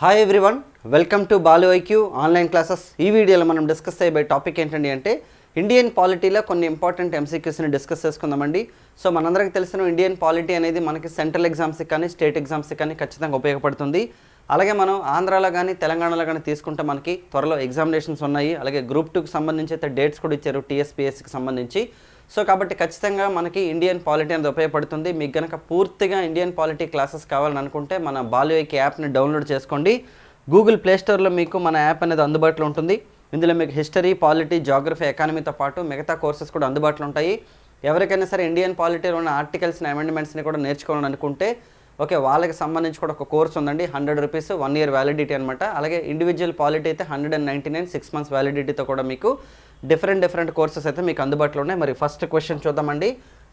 Hi everyone welcome to Balu IQ online classes ఈ వీడియోలో మనం డిస్కస్ అయ్యే టాపిక్ ఏంటండి అంటే ఇండియన్ పాలిటీలో కొన్ని ఇంపార్టెంట్ ఎంసీక్యూస్ని డిస్కస్ చేసుకుందామండి. సో మనందరికీ తెలిసిన ఇండియన్ పాలిటీ అనేది మనకి సెంట్రల్ ఎగ్జామ్స్కి కానీ స్టేట్ ఎగ్జామ్స్కి కానీ ఖచ్చితంగా ఉపయోగపడుతుంది. అలాగే మనం ఆంధ్రాలో కానీ తెలంగాణలో కానీ తీసుకుంటే మనకి త్వరలో ఎగ్జామినేషన్స్ ఉన్నాయి. అలాగే గ్రూప్ టూకి సంబంధించి అయితే డేట్స్ కూడా ఇచ్చారు టీఎస్పీఎస్సికి సంబంధించి. సో కాబట్టి ఖచ్చితంగా మనకి ఇండియన్ పాలిటీ అనేది ఉపయోగపడుతుంది. మీకు కనుక పూర్తిగా ఇండియన్ పాలిటీ క్లాసెస్ కావాలని అనుకుంటే మన బాల్యోకి యాప్ని డౌన్లోడ్ చేసుకోండి. గూగుల్ ప్లేస్టోర్లో మీకు మన యాప్ అనేది అందుబాటులో ఉంటుంది. ఇందులో మీకు హిస్టరీ పాలిటీ జాగ్రఫీ ఎకానమీతో పాటు మిగతా కోర్సెస్ కూడా అందుబాటులో ఉంటాయి. ఎవరికైనా సరే ఇండియన్ పాలిటీలో ఉన్న ఆర్టికల్స్ని అమెండ్మెంట్స్ని కూడా నేర్చుకోవాలని అనుకుంటే ఓకే వాళ్ళకి సంబంధించి కూడా ఒక కోర్స్ ఉందండి. Hundred rupees one year validity అనమాట అలాగే ఇండివిజువల్ పాలిటీ అయితే hundred and ninety nine six months వ్యాలిడిటీతో కూడా మీకు డిఫరెంట్ డిఫరెంట్ కోర్సెస్ అయితే మీకు అందుబాటులో ఉన్నాయి. మరి ఫస్ట్ క్వశ్చన్ చూద్దామండి.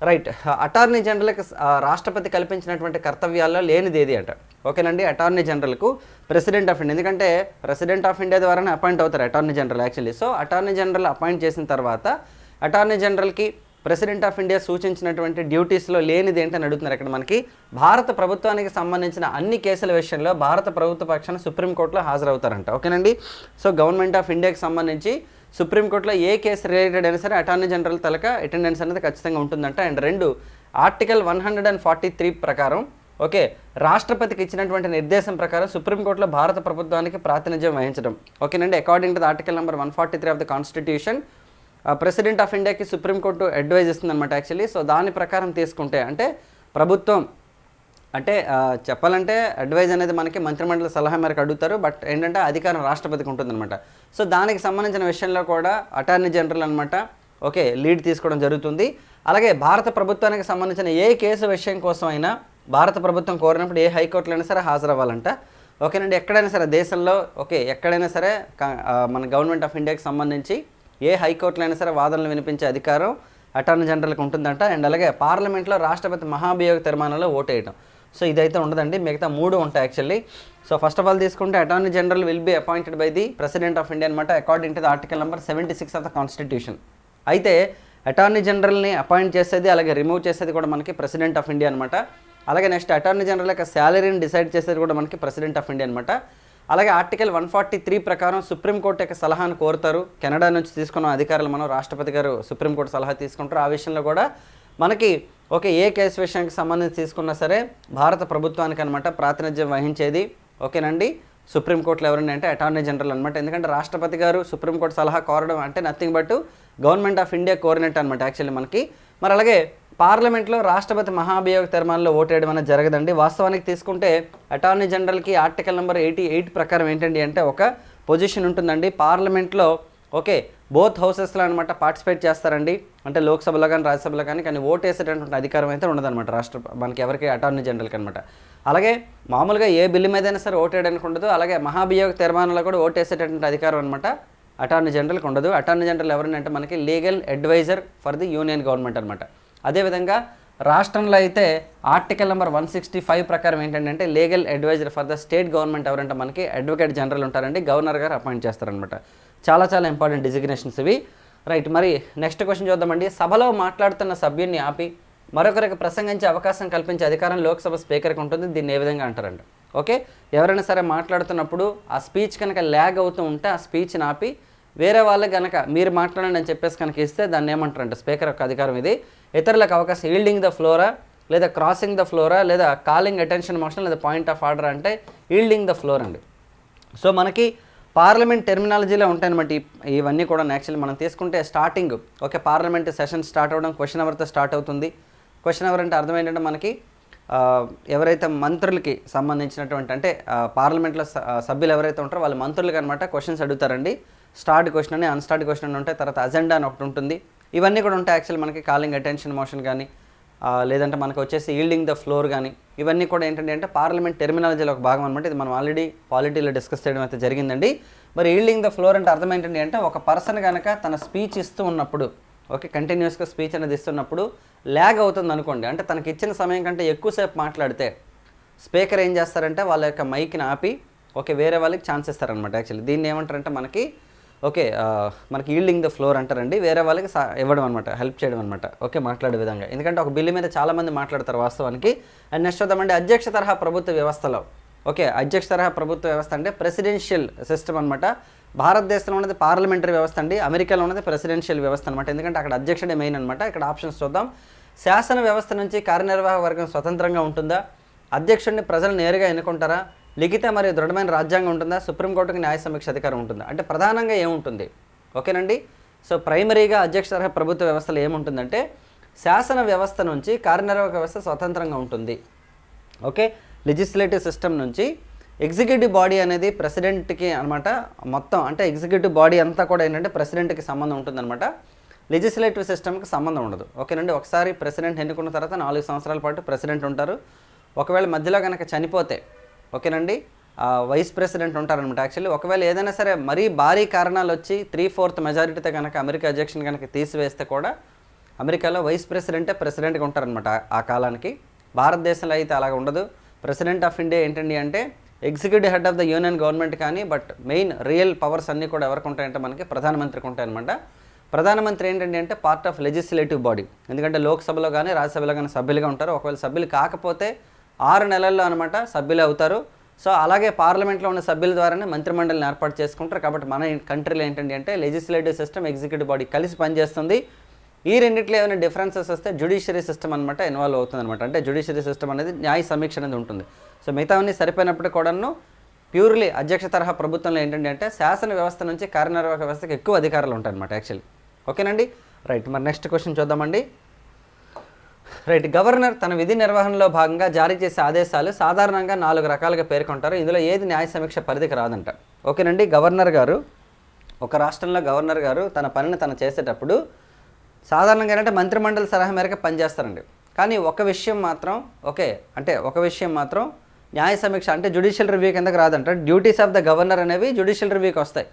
రైట్ అటార్నీ జనరల్కి రాష్ట్రపతి కల్పించినటువంటి కర్తవ్యాల్లో లేనిది ఏది అంట. ఓకేనండి అటార్నీ జనరల్కు ప్రెసిడెంట్ ఆఫ్ ఇండియా ఎందుకంటే ప్రెసిడెంట్ ఆఫ్ ఇండియా ద్వారానే అపాయింట్ అవుతారు attorney general actually. So attorney general appoint చేసిన తర్వాత అటార్నీ జనరల్కి ప్రెసిడెంట్ ఆఫ్ ఇండియా సూచించినటువంటి డ్యూటీస్లో లేనిది ఏంటని అడుగుతున్నారు ఇక్కడ మనకి. భారత ప్రభుత్వానికి సంబంధించిన అన్ని కేసుల విషయంలో భారత ప్రభుత్వ పక్షాన సుప్రీంకోర్టులో హాజరవుతారంట. ఓకేనండి సో గవర్నమెంట్ ఆఫ్ ఇండియాకి సంబంధించి సుప్రీంకోర్టులో ఏ కేసు రిలేటెడ్ అయినా సరే అటార్నీ జనరల్ తలక అటెండెన్స్ అనేది ఖచ్చితంగా ఉంటుందంట. అండ్ రెండు article one hundred and forty three ప్రకారం ఓకే రాష్ట్రపతికి ఇచ్చినటువంటి నిర్దేశం ప్రకారం సుప్రీంకోర్టులో భారత ప్రభుత్వానికి ప్రాతినిధ్యం వహించడం. ఓకేనండి according to the article number one forty three of the constitution president of ఇండియాకి సుప్రీంకోర్టు అడ్వైజ్ ఇస్తుంది అనమాట యాక్చువల్లీ సో దాని ప్రకారం తీసుకుంటే అంటే ప్రభుత్వం అంటే చెప్పాలంటే అడ్వైజ్ అనేది మనకి మంత్రిమండలి సలహా మేరకు అడుగుతారు బట్ ఏంటంటే అధికారం రాష్ట్రపతికి ఉంటుందన్నమాట. సో దానికి సంబంధించిన విషయంలో కూడా అటార్నీ జనరల్ అనమాట ఓకే లీడ్ తీసుకోవడం జరుగుతుంది. అలాగే భారత ప్రభుత్వానికి సంబంధించిన ఏ కేసు విషయం కోసం అయినా భారత ప్రభుత్వం కోరినప్పుడు ఏ హైకోర్టులో అయినా సరే హాజరవ్వాలంట. ఓకేనండి ఎక్కడైనా సరే దేశంలో ఓకే ఎక్కడైనా సరే మన గవర్నమెంట్ ఆఫ్ ఇండియాకి సంబంధించి ఏ హైకోర్టులో అయినా సరే వాదనలు వినిపించే అధికారం అటార్నీ జనరల్కి ఉంటుందంట. అండ్ అలాగే పార్లమెంట్లో రాష్ట్రపతి మహాభియోగ తీర్మానంలో ఓటేయడం సో ఇదైతే ఉండదండి. మిగతా మూడు ఉంటాయి actually so first of all తీసుకుంటే attorney general will be appointed by the president of India అనమాట according to the article number seventy six of the constitution అయితే అటార్నీ జనరల్ని అపాయింట్ చేసేది అలాగే రిమూవ్ చేసేది కూడా మనకి ప్రెసిడెంట్ ఆఫ్ ఇండియా అనమాట అలాగే నెక్స్ట్ అటార్నీ జనరల్ యొక్క శాలరీని డిసైడ్ చేసేది కూడా మనకి ప్రెసిడెంట్ ఆఫ్ ఇండియా అనమాట అలాగే ఆర్టికల్ వన్ ఫార్టీ త్రీ ప్రకారం సుప్రీంకోర్టు యొక్క సలహాను కోరుతారు. కెనడా నుంచి తీసుకున్న అధికారులు మనం రాష్ట్రపతి గారు సుప్రీంకోర్టు సలహా తీసుకుంటారు. ఆ విషయంలో కూడా మనకి ఓకే ఏ కేసు విషయానికి సంబంధించి తీసుకున్నా సరే భారత ప్రభుత్వానికి అనమాట ప్రాతినిధ్యం వహించేది. ఓకేనండి? సుప్రీంకోర్టులో ఎవరండి అంటే అటార్నీ జనరల్ అనమాట ఎందుకంటే రాష్ట్రపతి గారు సుప్రీంకోర్టు సలహా కోరడం అంటే nothing but government of India కోరినట్టు అనమాట యాక్చువల్లీ మనకి. మరి అలాగే పార్లమెంట్లో రాష్ట్రపతి మహాభియోగ తీర్మానంలో ఓటేయడం అనేది జరగదండి. వాస్తవానికి తీసుకుంటే అటార్నీ జనరల్కి ఆర్టికల్ నెంబర్ ఎయిటీ ఎయిట్ ప్రకారం ఏంటండి అంటే ఒక పొజిషన్ ఉంటుందండి. పార్లమెంట్లో ఓకే బోత్ హౌసెస్లో అనమాట పార్టిసిపేట్ చేస్తారండి. అంటే లోక్సభలో కానీ రాజ్యసభలో కానీ కానీ ఓటు వేసేటటువంటి అధికారం అయితే ఉండదన్నమాట రాష్ట్ర మనకి ఎవరికి అటార్నీ జనరల్కి అనమాట అలాగే మామూలుగా ఏ బిల్లు మీదైనా సరే ఓటేయడానికి ఉండదు. అలాగే మహాభియోగ తీర్మానంలో కూడా ఓటు వేసేటటువంటి అధికారం అనమాట అటార్నీ జనరల్కి ఉండదు. అటార్నీ జనరల్ ఎవరంటే మనకి legal adviser for the union government అనమాట అదేవిధంగా రాష్ట్రంలో అయితే article number one sixty five ప్రకారం ఏంటంటే legal adviser for the state government ఎవరంటే మనకి అడ్వకేట్ జనరల్ ఉంటారండి. గవర్నర్ గారు అపాయింట్ చేస్తారనమాట చాలా చాలా ఇంపార్టెంట్ డిజిగ్నేషన్స్ ఇవి. రైట్ మరి నెక్స్ట్ క్వశ్చన్ చూద్దామండి. సభలో మాట్లాడుతున్న సభ్యున్ని ఆపి మరొకరికి ప్రసంగించే అవకాశం కల్పించే అధికారం లోక్సభ స్పీకర్కి ఉంటుంది. దీన్ని ఏ విధంగా అంటారండి? ఓకే? ఎవరైనా సరే మాట్లాడుతున్నప్పుడు ఆ స్పీచ్ కనుక ల్యాగ్ అవుతూ ఉంటే ఆ స్పీచ్ని ఆపి వేరే వాళ్ళకి కనుక మీరు మాట్లాడండి అని చెప్పేసి కనుక ఇస్తే దాన్ని ఏమంటారంటే? స్పీకర్ యొక్క అధికారం ఇది. ఇతరులకు అవకాశం ఈల్డింగ్ ద ఫ్లోరా లేదా క్రాసింగ్ ద ఫ్లోరా లేదా కాలింగ్ అటెన్షన్ మోషన్ లేదా పాయింట్ ఆఫ్ ఆర్డర్ అంటే ఈల్డింగ్ ద ఫ్లోర్ అండి. సో మనకి పార్లమెంట్ టెర్మినాలజీలో ఉంటాయన్నమాట ఇవన్నీ కూడా యాక్చువల్లీ మనం తీసుకుంటే starting okay parliament session start అవ్వడం క్వశ్చన్ అవర్తో స్టార్ట్ అవుతుంది. క్వశ్చన్ అవర్ అంటే అర్థం ఏంటంటే మనకి ఎవరైతే మంత్రులకి సంబంధించినటువంటి అంటే పార్లమెంట్లో స- సభ్యులు ఎవరైతే ఉంటారో వాళ్ళ మంత్రులకి అనమాట క్వశ్చన్స్ అడుగుతారండి. స్టార్ట్ క్వశ్చన్ అని అన్స్టార్ట్ క్వశ్చన్ అని ఉంటాయి తర్వాత అజెండా అని ఒకటి ఉంటుంది. ఇవన్నీ కూడా ఉంటాయి యాక్చువల్ మనకి కాలింగ్ అటెన్షన్ మోషన్ కానీ లేదంటే మనకు వచ్చేసి ఈల్డింగ్ ద ఫ్లోర్ కానీ ఇవన్నీ కూడా ఏంటంటే అంటే పార్లమెంట్ టెర్మినాలజీలో ఒక భాగం అనమాట ఇది మనం ఆల్రెడీ పాలిటీలో డిస్కస్ చేయడం అయితే జరిగిందండి. మరి ఈల్డింగ్ ద ఫ్లోర్ అంటే అర్థం ఏంటంటే అంటే ఒక పర్సన్ కనుక తన స్పీచ్ ఇస్తూ ఉన్నప్పుడు ఓకే కంటిన్యూస్గా స్పీచ్ అనేది ఇస్తున్నప్పుడు ల్యాగ్ అవుతుంది అనుకోండి. అంటే తనకి ఇచ్చిన సమయం కంటే ఎక్కువసేపు మాట్లాడితే స్పీకర్ ఏం చేస్తారంటే వాళ్ళ యొక్క మైక్ని ఆపి ఓకే వేరే వాళ్ళకి ఛాన్స్ ఇస్తారనమాట యాక్చువల్లీ దీన్ని ఏమంటారంటే మనకి ఓకే మనకి ఈల్డింగ్ ద ఫ్లోర్ అంటారండి. వేరే వాళ్ళకి సా ఇవ్వడం అనమాట హెల్ప్ చేయడం అనమాట ఓకే మాట్లాడే విధంగా. ఎందుకంటే ఒక బిల్లు మీద చాలామంది మాట్లాడతారు వాస్తవానికి. అండ్ నెక్స్ట్ వద్దామండి అధ్యక్ష తరహా ప్రభుత్వ వ్యవస్థలో. ఓకే అధ్యక్ష తరహా ప్రభుత్వ వ్యవస్థ అంటే ప్రెసిడెన్షియల్ సిస్టమ్ అనమాట భారతదేశంలో ఉన్నది పార్లమెంటరీ వ్యవస్థ అండి. అమెరికాలో ఉన్నది ప్రెసిడెన్షియల్ వ్యవస్థ అనమాట ఎందుకంటే అక్కడ అధ్యక్షుడే మెయిన్ అనమాట ఇక్కడ ఆప్షన్స్ చూద్దాం. శాసన వ్యవస్థ నుంచి కార్యనిర్వాహక వర్గం స్వతంత్రంగా ఉంటుందా? అధ్యక్షుడిని ప్రజలు నేరుగా ఎన్నుకుంటారా? లిఖిత మరియు దృఢమైన రాజ్యాంగం ఉంటుందా? సుప్రీంకోర్టుకి న్యాయ సమీక్ష అధికారం ఉంటుందా? అంటే ప్రధానంగా ఏముంటుంది? ఓకేనండి? సో ప్రైమరీగా అధ్యక్ష ప్రభుత్వ వ్యవస్థలో ఏముంటుందంటే శాసన వ్యవస్థ నుంచి కార్యనిర్వాహక వ్యవస్థ స్వతంత్రంగా ఉంటుంది. ఓకే? లెజిస్లేటివ్ సిస్టమ్ నుంచి ఎగ్జిక్యూటివ్ బాడీ అనేది ప్రెసిడెంట్కి అనమాట మొత్తం అంటే ఎగ్జిక్యూటివ్ బాడీ అంతా కూడా ఏంటంటే ప్రెసిడెంట్కి సంబంధం ఉంటుందన్నమాట. లెజిస్లేటివ్ సిస్టమ్కి సంబంధం ఉండదు. ఓకేనండి? ఒకసారి ప్రెసిడెంట్ ఎన్నుకున్న తర్వాత నాలుగు సంవత్సరాల పాటు ప్రెసిడెంట్ ఉంటారు. ఒకవేళ మధ్యలో కనుక చనిపోతే ఓకేనండి? వైస్ ప్రెసిడెంట్ ఉంటారనమాట యాక్చువల్లీ ఒకవేళ ఏదైనా సరే మరీ భారీ కారణాలు వచ్చి త్రీ ఫోర్త్ మెజారిటీతో కనుక అమెరికా అధ్యక్షుని కనుక తీసివేస్తే కూడా అమెరికాలో వైస్ ప్రెసిడెంటే ప్రెసిడెంట్గా ఉంటారనమాట ఆ కాలానికి. భారతదేశంలో అయితే అలాగ ఉండదు. ప్రెసిడెంట్ ఆఫ్ ఇండియా ఏంటండి అంటే executive head of the union government కానీ బట్ మెయిన్ రియల్ పవర్స్ అన్నీ కూడా ఎవరికి ఉంటాయంటే మనకి ప్రధానమంత్రికి ఉంటాయన్నమాట. ప్రధానమంత్రి ఏంటండి అంటే పార్ట్ ఆఫ్ లెజిస్లేటివ్ బాడీ. ఎందుకంటే లోక్సభలో కానీ రాజ్యసభలో కానీ సభ్యులుగా ఉంటారు. ఒకవేళ సభ్యులు కాకపోతే ఆరు నెలల్లో అనమాట సభ్యులు అవుతారు. సో అలాగే పార్లమెంట్లో ఉన్న సభ్యుల ద్వారానే మంత్రిమండలిని ఏర్పాటు చేసుకుంటారు. కాబట్టి మన కంట్రీలో ఏంటండి అంటే లెజిస్లేటివ్ సిస్టమ్ ఎగ్జిక్యూటివ్ బాడీ కలిసి పనిచేస్తుంది. ఈ రెండిట్లో ఏమైనా డిఫరెన్సెస్ వస్తే జుడిషియరీ సిస్టమ్ అనమాట ఇన్వాల్వ్ అవుతుంది అనమాట అంటే జుడిషియరీ సిస్టమ్ అనేది న్యాయ సమీక్ష అనేది ఉంటుంది. సో మిగతావన్నీ సరిపోయినప్పుడు కూడాను ప్యూర్లీ అధ్యక్ష తరహా ప్రభుత్వంలో ఏంటంటే అంటే శాసన వ్యవస్థ నుంచి కార్యనిర్వాహక వ్యవస్థకి ఎక్కువ అధికారాలు ఉంటాయి అనమాట యాక్చువల్లీ ఓకేనండి? రైట్ మరి నెక్స్ట్ క్వశ్చన్ చూద్దామండి. రైట్ గవర్నర్ తన విధి నిర్వహణలో భాగంగా జారీ చేసే ఆదేశాలు సాధారణంగా నాలుగు రకాలుగా పేర్కొంటారు. ఇందులో ఏది న్యాయ సమీక్ష పరిధికి రాదంట. ఓకేనండి గవర్నర్ గారు ఒక రాష్ట్రంలో గవర్నర్ గారు తన పనిని తను చేసేటప్పుడు సాధారణంగా ఏంటంటే మంత్రిమండలి సలహా మేరకు పనిచేస్తారండి. కానీ ఒక విషయం మాత్రం ఓకే అంటే ఒక విషయం మాత్రం న్యాయ సమీక్ష అంటే జుడిషియల్ రివ్యూ కిందకి రాదంట. డ్యూటీస్ ఆఫ్ ద గవర్నర్ అనేవి జుడిషియల్ రివ్యూకి వస్తాయి.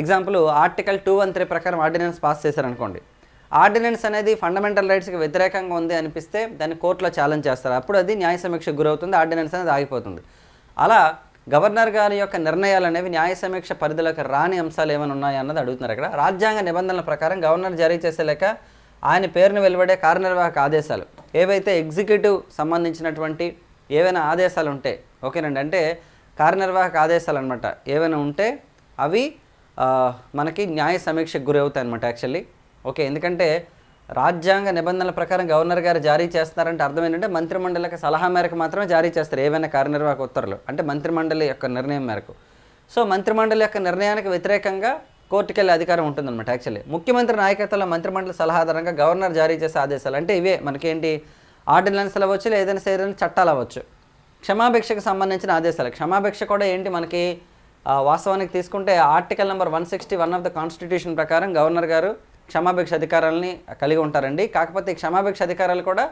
Example article two one three ప్రకారం ఆర్డినెన్స్ పాస్ చేశారనుకోండి. ఆర్డినెన్స్ అనేది ఫండమెంటల్ రైట్స్కి వ్యతిరేకంగా ఉంది అనిపిస్తే దాన్ని కోర్టులో ఛాలెంజ్ చేస్తారు. అప్పుడు అది న్యాయ సమీక్షకు గురవుతుంది ఆర్డినెన్స్ అనేది ఆగిపోతుంది. అలా గవర్నర్ గారి యొక్క నిర్ణయాలు అనేవి న్యాయ సమీక్ష పరిధిలోకి రాని అంశాలు ఏమైనా ఉన్నాయా అన్నది అడుగుతున్నారు ఇక్కడ. రాజ్యాంగ నిబంధనల ప్రకారం గవర్నర్ జారీ చేసే లేక ఆయన పేరును వెలువడే కార్యనిర్వాహక ఆదేశాలు ఏవైతే ఎగ్జిక్యూటివ్ సంబంధించినటువంటి ఏవైనా ఆదేశాలు ఉంటే ఓకేనండి అంటే కార్యనిర్వాహక ఆదేశాలు అనమాట ఏవైనా ఉంటే అవి మనకి న్యాయ సమీక్షకు గురవుతాయి అనమాట యాక్చువల్లీ. ఓకే ఎందుకంటే రాజ్యాంగ నిబంధనల ప్రకారం గవర్నర్ గారు జారీ చేస్తున్నారంటే అర్థం ఏంటంటే మంత్రిమండలికి సలహా మేరకు మాత్రమే జారీ చేస్తారు ఏవైనా కార్యనిర్వాహక ఉత్తర్వులు. అంటే మంత్రిమండలి యొక్క నిర్ణయం మేరకు. సో మంత్రిమండలి యొక్క నిర్ణయానికి వ్యతిరేకంగా కోర్టుకెళ్ళే అధికారం ఉంటుందన్నమాట యాక్చువల్లీ. ముఖ్యమంత్రి నాయకత్వంలో మంత్రిమండలి సలహా ఆధారంగా గవర్నర్ జారీ చేసే ఆదేశాలు అంటే ఇవే మనకేంటి ఆర్డినెన్స్లు అవ్వచ్చు లేదా ఏదైనా సరే చట్టాలు అవ్వచ్చు. క్షమాభిక్షకు సంబంధించిన ఆదేశాలు. క్షమాభిక్ష కూడా ఏంటి మనకి వాస్తవానికి తీసుకుంటే article number one sixty one of the constitution ప్రకారం గవర్నర్ గారు క్షమాభిక్ష అధికారాలని కలిగి ఉంటారండి. కాకపోతే క్షమాభిక్ష అధికారాలు కూడా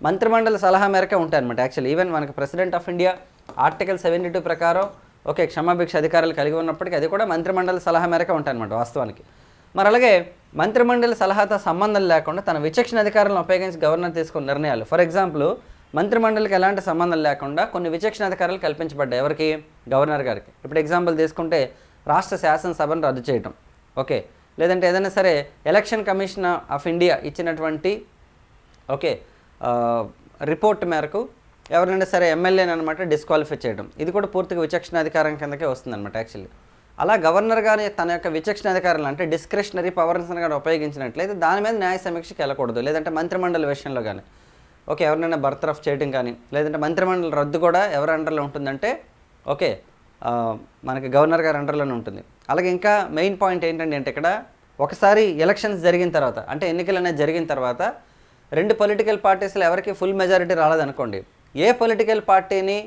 మంత్రిమండలి సలహా మేరకే ఉంటాయన్నమాట. యాక్చువల్లీ ఈవెన్ మనకి president of India article seventy two ప్రకారం ఓకే క్షమాభిక్ష అధికారాలు కలిగి ఉన్నప్పటికీ అది కూడా మంత్రిమండలి సలహా మేరకే ఉంటాయన్నమాట వాస్తవానికి. మరి అలాగే మంత్రిమండలి సలహాతో సంబంధం లేకుండా తన విచక్షణ అధికారాలను ఉపయోగించి గవర్నర్ తీసుకున్న నిర్ణయాలు. ఫర్ ఎగ్జాంపుల్ మంత్రిమండలికి ఎలాంటి సంబంధం లేకుండా కొన్ని విచక్షణ అధికారాలు కల్పించబడ్డాయి. ఎవరికి? గవర్నర్ గారికి. ఇప్పుడు ఎగ్జాంపుల్ తీసుకుంటే రాష్ట్ర శాసనసభను రద్దు చేయటం. ఓకే. లేదంటే ఏదైనా సరే ఎలక్షన్ కమిషన్ ఆఫ్ ఇండియా ఇచ్చినటువంటి ఓకే రిపోర్ట్ మేరకు ఎవరైనా సరే ఎమ్మెల్యేని అనమాట డిస్క్వాలిఫై చేయడం. ఇది కూడా పూర్తిగా విచక్షణాధికారం కిందకే వస్తుంది అనమాట యాక్చువల్లీ అలా గవర్నర్ గారి తన యొక్క విచక్షణాధికారాలు అంటే డిస్క్రిషనరీ పవర్స్ కానీ ఉపయోగించినట్లయితే దాని మీద న్యాయ సమీక్షకి వెళ్ళకూడదు. లేదంటే మంత్రిమండలి విషయంలో కానీ ఓకే ఎవరినైనా బర్తరఫ్ చేయడం కానీ లేదంటే మంత్రిమండలి రద్దు కూడా ఎవరి అండర్లో ఉంటుందంటే ఓకే మనకి గవర్నర్ గారి అండర్లోనే ఉంటుంది. అలాగే ఇంకా మెయిన్ పాయింట్ ఏంటంటే అంటే ఇక్కడ ఒకసారి ఎలక్షన్స్ జరిగిన తర్వాత అంటే ఎన్నికలు అనేది జరిగిన తర్వాత రెండు పొలిటికల్ పార్టీస్లో ఎవరికి ఫుల్ మెజారిటీ రాలేదనుకోండి. ఏ పొలిటికల్ పార్టీని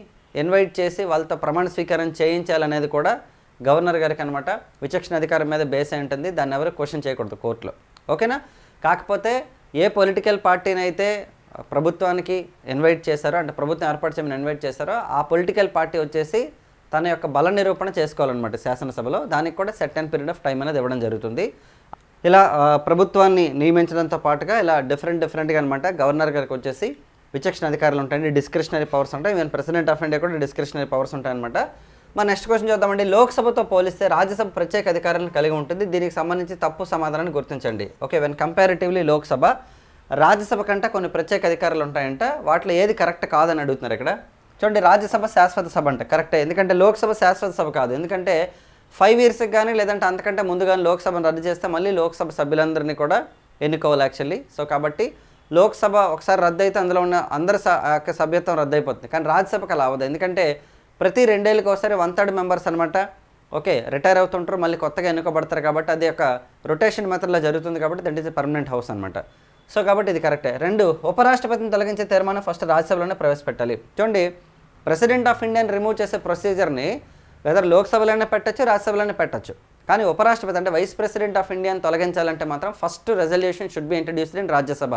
ఇన్వైట్ చేసి వాళ్ళతో ప్రమాణ స్వీకారం చేయించాలనేది కూడా గవర్నర్ గారికి అనమాట విచక్షణ అధికారం మీద బేస్ అయి ఉంటుంది. దాన్ని ఎవరు క్వశ్చన్ చేయకూడదు కోర్టులో. ఓకేనా? కాకపోతే ఏ పొలిటికల్ పార్టీని అయితే ప్రభుత్వానికి ఇన్వైట్ చేశారో అంటే ప్రభుత్వం ఏర్పాటు చేయమని ఇన్వైట్ చేశారో ఆ పొలిటికల్ పార్టీ వచ్చేసి తన యొక్క బల నిరూపణ చేసుకోవాలన్నమాట శాసనసభలో. దానికి కూడా set and period of time అనేది ఇవ్వడం జరుగుతుంది. ఇలా ప్రభుత్వాన్ని నియమించడంతో పాటుగా ఇలా డిఫరెంట్ డిఫరెంట్గా అనమాట గవర్నర్ గారికి వచ్చేసి విచక్షణ అధికారులు ఉంటాయండి డిస్క్రిషనరీ పవర్స్ ఉంటాయి. ఈవెన్ ప్రెసిడెంట్ ఆఫ్ ఇండియా కూడా డిస్క్రిషనరీ పవర్స్ ఉంటాయన్నమాట. మన నెక్స్ట్ క్వశ్చన్ చూద్దామండి. లోక్సభతో పోలిస్తే రాజ్యసభ ప్రత్యేక అధికారాలను కలిగి ఉంటుంది. దీనికి సంబంధించి తప్పు సమాధానాన్ని గుర్తించండి. Okay when comparatively Lok Sabha Rajya Sabha కంటే కొన్ని ప్రత్యేక అధికారాలు ఉంటాయంట. వాటిలో ఏది కరెక్ట్ కాదని అడుగుతున్నారు ఇక్కడ? చూడండి రాజ్యసభ శాశ్వత సభ అంటే కరెక్టే ఎందుకంటే లోక్సభ శాశ్వత సభ కాదు. ఎందుకంటే ఫైవ్ ఇయర్స్కి కానీ లేదంటే అంతకంటే ముందుగానే లోక్సభను రద్దు చేస్తే మళ్ళీ లోక్సభ సభ్యులందరినీ కూడా ఎన్నుకోవాలి యాక్చువల్లీ సో కాబట్టి లోక్సభ ఒకసారి రద్దు అయితే అందులో ఉన్న అందరి స- యొక్క సభ్యత్వం రద్దు అయిపోతుంది కానీ రాజ్యసభకు అలా అవ్వదు. ఎందుకంటే ప్రతి రెండేళ్ళకి ఒకసారి వన్ థర్డ్ మెంబర్స్ అనమాట ఓకే రిటైర్ అవుతుంటారు మళ్ళీ కొత్తగా ఎన్నుకోబడతారు కాబట్టి అది ఒక రొటేషన్ మెథడ్లో జరుగుతుంది కాబట్టి దట్ ఈస్ పర్మనెంట్ హౌస్ అనమాట సో కాబట్టి ఇది కరెక్టే. రెండు ఉపరాష్ట్రపతిని తొలగించే తీర్మానం ఫస్ట్ రాజ్యసభలోనే ప్రవేశపెట్టాలి. చూడండి ప్రెసిడెంట్ ఆఫ్ ఇండియాని రిమూవ్ చేసే ప్రొసీజర్ని వెదర్ లోక్సభలోనే పెట్టచ్చు రాజ్యసభలోనే పెట్టచ్చు. కానీ ఉపరాష్ట్రపతి అంటే వైస్ ప్రెసిడెంట్ ఆఫ్ ఇండియాని తొలగించాలంటే మాత్రం first resolution should be introduced in Rajya Sabha.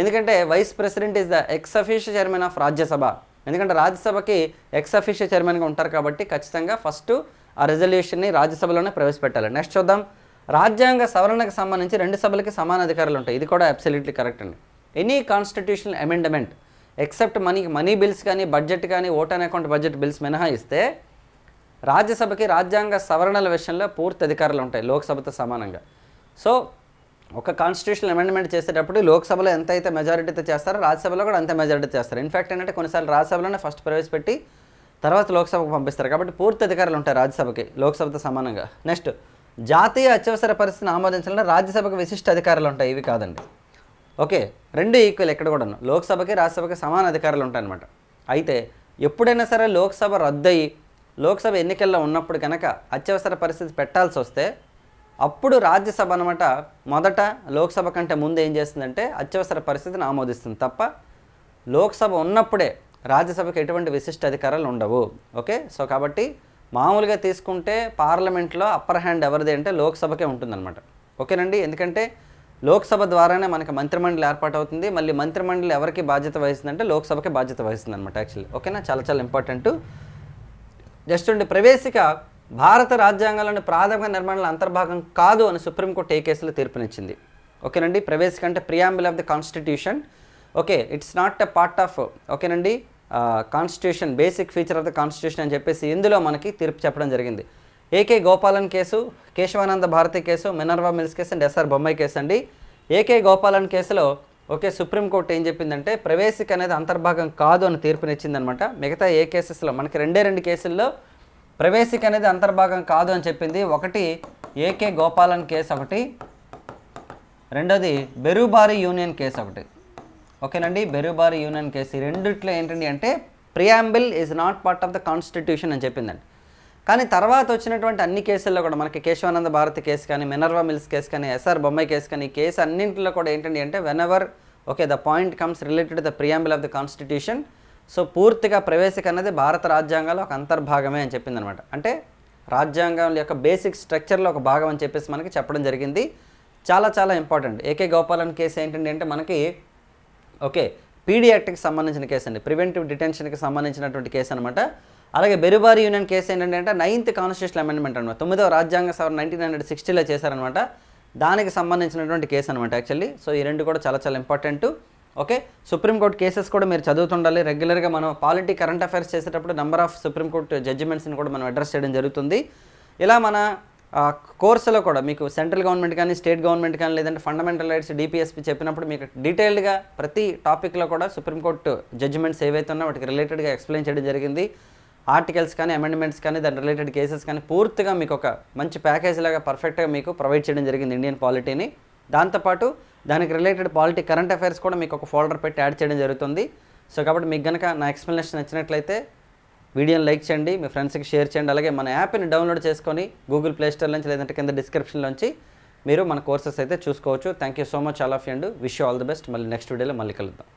ఎందుకంటే vice president is the ex officio chairman of Rajya Sabha. ఎందుకంటే రాజ్యసభకి ఎక్స్ అఫీషియల్ చైర్మన్గా ఉంటారు కాబట్టి ఖచ్చితంగా ఫస్ట్ ఆ రెజల్యూషన్ని రాజ్యసభలోనే ప్రవేశపెట్టాలి. నెక్స్ట్ చూద్దాం. రాజ్యాంగ సవరణకు సంబంధించి రెండు సభలకి సమాన అధికారాలు ఉంటాయి. ఇది కూడా అబ్సల్యూట్లీ కరెక్ట్ అండి. Any constitutional amendment except money money bills కానీ బడ్జెట్ కానీ vote on account budget bills మినహాయిస్తే రాజ్యసభకి రాజ్యాంగ సవరణల విషయంలో పూర్తి అధికారాలు ఉంటాయి లోక్సభతో సమానంగా. సో ఒక కాన్స్టిట్యూషనల్ అమెండ్మెంట్ చేసేటప్పుడు లోక్సభలో ఎంత అయితే మెజారిటీతో చేస్తారో రాజ్యసభలో కూడా అంతే మెజారిటీ చేస్తారు. ఇన్ఫ్యాక్ట్ ఏంటంటే కొన్నిసార్లు రాజ్యసభలోనే ఫస్ట్ ప్రవేశపెట్టి తర్వాత లోక్సభకు పంపిస్తారు. కాబట్టి పూర్తి అధికారాలు ఉంటాయి రాజ్యసభకి లోక్సభతో సమానంగా. నెక్స్ట్ జాతీయ అత్యవసర పరిస్థితిని ఆమోదించాలంటే రాజ్యసభకు విశిష్ట అధికారాలు ఉంటాయి. ఇవి కాదండి. ఓకే రెండు ఈక్వల్ ఎక్కడ కూడా లోక్సభకి రాజ్యసభకి సమాన అధికారాలు ఉంటాయన్నమాట. అయితే ఎప్పుడైనా సరే లోక్సభ రద్దయి లోక్సభ ఎన్నికల్లో ఉన్నప్పుడు కనుక అత్యవసర పరిస్థితి పెట్టాల్సి వస్తే అప్పుడు రాజ్యసభ అనమాట మొదట లోక్సభ కంటే ముందు ఏం చేస్తుందంటే అత్యవసర పరిస్థితిని ఆమోదిస్తుంది తప్ప లోక్సభ ఉన్నప్పుడే రాజ్యసభకు ఎటువంటి విశిష్ట అధికారాలు ఉండవు. ఓకే సో కాబట్టి మామూలుగా తీసుకుంటే పార్లమెంట్లో అప్పర్ హ్యాండ్ ఎవరిది అంటే లోక్సభకే ఉంటుందన్నమాట. ఓకేనండి? ఎందుకంటే లోక్సభ ద్వారానే మనకి మంత్రిమండలి ఏర్పాటు అవుతుంది మళ్ళీ మంత్రిమండలి ఎవరికి బాధ్యత వహిస్తుందంటే లోక్సభకి బాధ్యత వహిస్తుంది అనమాట యాక్చువల్లీ. ఓకేనా? చాలా చాలా ఇంపార్టెంట్. జస్ట్ ఉండి ప్రవేశిక భారత రాజ్యాంగంలోని ప్రాథమిక నిర్మాణాల అంతర్భాగం కాదు అని సుప్రీంకోర్టు ఏ కేసులో తీర్పునిచ్చింది? ఓకేనండి? ప్రవేశిక అంటే preamble of the constitution okay it's not a part of ఓకేనండి? Constitution basic feature of the constitution అని చెప్పేసి ఇందులో మనకి తీర్పు చెప్పడం జరిగింది. A K Gopalan case Kesavananda Bharati case Minerva Mills case and S R Bommai case అండి. A K Gopalan కేసులో ఓకే సుప్రీంకోర్టు ఏం చెప్పిందంటే ప్రవేశిక అనేది అంతర్భాగం కాదు అని తీర్పునిచ్చిందనమాట. మిగతా ఏ కేసెస్లో మనకి రెండే రెండు కేసుల్లో ప్రవేశిక అనేది అంతర్భాగం కాదు అని చెప్పింది. ఒకటి ఏకే గోపాలన్ కేసు ఒకటి. రెండోది బెరుబారి యూనియన్ కేసు ఒకటి. ఓకేనండి బెరుబారి యూనియన్ కేసు రెండిట్లో ఏంటండి అంటే preamble is not part of the constitution అని చెప్పిందండి. కానీ తర్వాత వచ్చినటువంటి అన్ని కేసుల్లో కూడా మనకి కేశవానంద భారతి కేసు కానీ మినర్వా మిల్స్ కేసు కానీ ఎస్ఆర్ బొమ్మాయి కేసు కానీ ఈ కేసు అన్నింటిలో కూడా ఏంటండి అంటే whenever okay the point comes related the preamble of the constitution so పూర్తిగా ప్రవేశిక అనేది భారత రాజ్యాంగంలో ఒక అంతర్భాగమే అని చెప్పిందనమాట. అంటే రాజ్యాంగం యొక్క బేసిక్ స్ట్రక్చర్లో ఒక భాగం అని చెప్పేసి మనకి చెప్పడం జరిగింది. చాలా చాలా ఇంపార్టెంట్ ఏకే గోపాలన్ కేసు ఏంటండి అంటే మనకి ఓకే. పీడీ యాక్ట్కి సంబంధించిన కేసు అండి. ప్రివెంటివ్ డిటెన్షన్కి సంబంధించినటువంటి కేసు అనమాట అలాగే బెరుబారి యూనియన్ కేసు ఏంటంటే నైన్త్ కాన్స్టిట్యూషన్ అమెండ్మెంట్ అనమాట తొమ్మిదవ రాజ్యాంగ సవరణ నైన్టీన్ హండ్రెడ్ సిక్స్టీలో చేశారనమాట దానికి సంబంధించినటువంటి కేసు అనమాట యాక్చువల్లీ. సో ఈ రెండు కూడా చాలా చాలా ఇంపార్టెంట్. ఓకే. సుప్రీంకోర్టు కేసెస్ కూడా మీరు చదువుతుండాలి. రెగ్యులర్గా మనం పాలిటీ కరెంట్ అఫైర్స్ చేసేటప్పుడు నెంబర్ ఆఫ్ సుప్రీంకోర్టు జడ్జిమెంట్స్ని కూడా మనం అడ్రస్ చేయడం జరుగుతుంది. ఇలా మన కోర్సులో కూడా మీకు సెంట్రల్ గవర్నమెంట్ కానీ స్టేట్ గవర్నమెంట్ కానీ లేదంటే ఫండమెంటల్ రైట్స్ డిపిఎస్పి చెప్పినప్పుడు మీకు డీటెయిల్డ్గా ప్రతి టాపిక్లో కూడా సుప్రీంకోర్టు జడ్జిమెంట్స్ ఏవైతే ఉన్నా వాటికి రిలేటెడ్గా ఎక్స్ప్లెయిన్ చేయడం జరిగింది. ఆర్టికల్స్ కానీ అమెండ్మెంట్స్ కానీ దాని రిలేటెడ్ కేసెస్ కానీ పూర్తిగా మీకు ఒక మంచి ప్యాకేజ్ లాగా పర్ఫెక్ట్గా మీకు ప్రొవైడ్ చేయడం జరిగింది ఇండియన్ పాలిటీని. దాంతోపాటు దానికి రిలేటెడ్ పాలిటీ కరెంట్ అఫైర్స్ కూడా మీకు ఒక ఫోల్డర్ పెట్టి యాడ్ చేయడం జరుగుతుంది. సో కాబట్టి మీకు కనుక నా ఎక్స్ప్లెనేషన్ నచ్చినట్లయితే వీడియోని లైక్ చేయండి మీ ఫ్రెండ్స్కి షేర్ చేయండి అలాగే మన యాప్ని డౌన్లోడ్ చేసుకొని గూగుల్ ప్లే స్టోర్ నుంచి లేదంటే కింద డిస్క్రిప్షన్లోంచి మీరు మన కోర్సెస్ అయితే చూసుకోవచ్చు. Thank you so much all of and wish all the best మళ్ళీ నెక్స్ట్ వీడియోలో మళ్ళీ కలుద్దాం.